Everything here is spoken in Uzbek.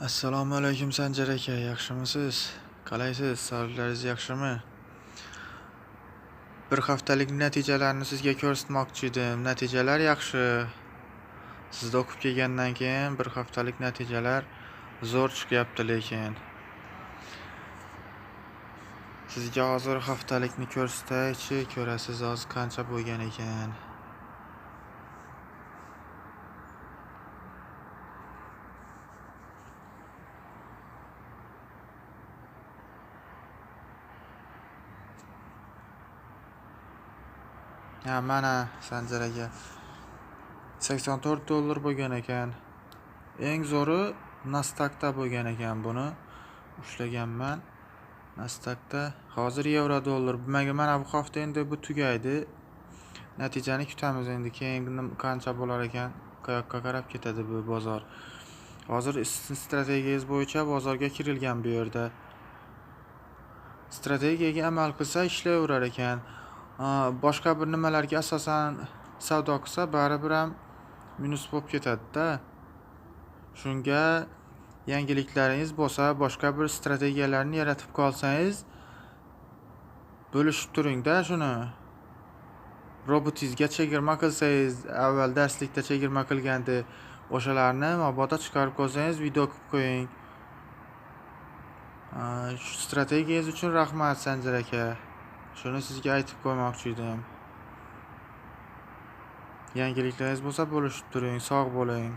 Assalomu alaykum Sanjar aka, yaxshimisiz? Qalaysiz? Sog'liklaringiz yaxshimi? Bir haftalik natijalarni sizga ko'rsatmoqchi edim. Natijalar yaxshi. Sizda o'qib kelgandan keyin bir haftalik natijalar zo'r chiqyapti lekin. Sizga hozir haftalikni ko'rsataychi, ko'rasiz hozir qancha bo'lgan ekan. Ha, mana Sanjar aka. 84 dollar bo'lgan ekan. Eng zo'ri Nasdaqda bo'lgan ekan buni ushlaganman. Nasdaqda hozir yevro dollar. Demak, mana bu hafta endi bu tugaydi. Natijani kutamiz endi keyingi qancha bo'lar ekan, qayoqqa qarab ketadi bu bozor. Hozir strategiyangiz bo'yicha bozorga kirilgan bu yerda. Strategiyaga amal qilsa ishlayverar ekan. Boshqa bir nimalarga asosan savdo qilsa baribir ham minus bo'lib ketadida Shunga yangiliklaringiz bo'lsa, boshqa bir strategiyalarni yaratib qolsangiz bo'lishib turingda shuni. Robotingizga chegirma qilsangiz, avval darslikda chegirma qilgandi. O'shalarni mabodo chiqarib qo'ysangiz, video qilib qo'ying. Shu strategiyangiz uchun rahmat Sanjar aka. Shuni sizga aytib qo'ymoqchi edim. Yangiliklaringiz bo'lsa bo'lishib turing. Sog' bo'ling.